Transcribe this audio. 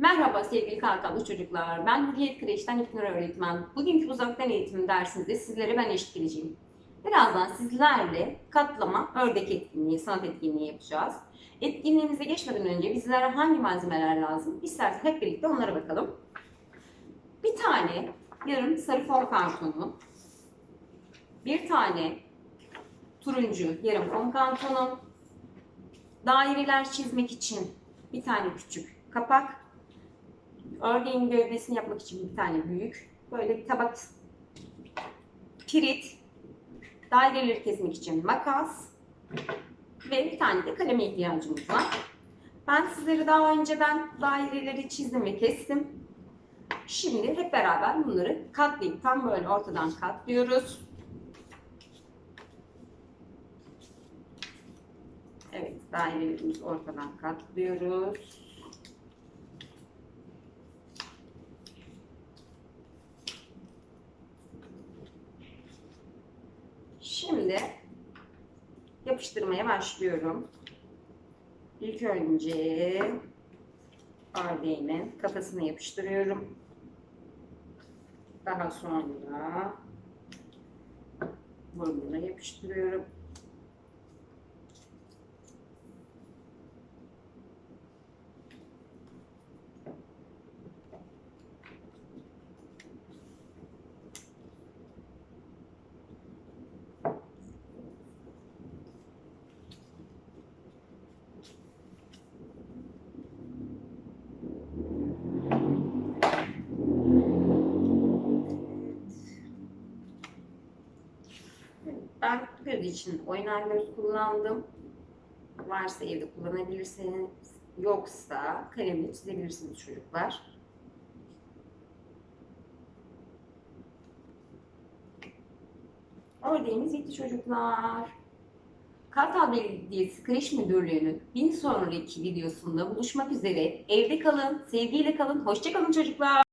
Merhaba sevgili Kartallı çocuklar. Ben Hürriyet Kreş'ten İlknur öğretmen. Bugünkü uzaktan eğitim dersimizde sizlere ben eşlik edeceğim. Birazdan sizlerle katlama ördek etkinliği, sanat etkinliği yapacağız. Etkinliğimize geçmeden önce bizlere hangi malzemeler lazım? İsterseniz hep birlikte onlara bakalım. Bir tane yarım sarı fon kartonu, bir tane turuncu yarım fon kartonu, daireler çizmek için bir tane küçük kapak, ördeğin gövdesini yapmak için bir tane büyük, böyle bir tabak, pirit, daireleri kesmek için makas ve bir tane de kaleme ihtiyacımız var. Ben sizlere daha önceden daireleri çizdim ve kestim. Şimdi hep beraber bunları katlayıp tam böyle ortadan katlıyoruz. Evet, dairelerimizi ortadan katlıyoruz. Şimdi yapıştırmaya başlıyorum. İlk önce ördeğimin kafasını yapıştırıyorum. Daha sonra burnuna yapıştırıyorum. Ben göz için oynar göz kullandım. Varsa evde kullanabilirsiniz. Yoksa kalemle çizebilirsiniz çocuklar. Ördeğimiz bitti çocuklar. Kartal Belediyesi Kreş Müdürlüğü'nün bir sonraki videosunda buluşmak üzere. Evde kalın, sevgiyle kalın. Hoşçakalın çocuklar.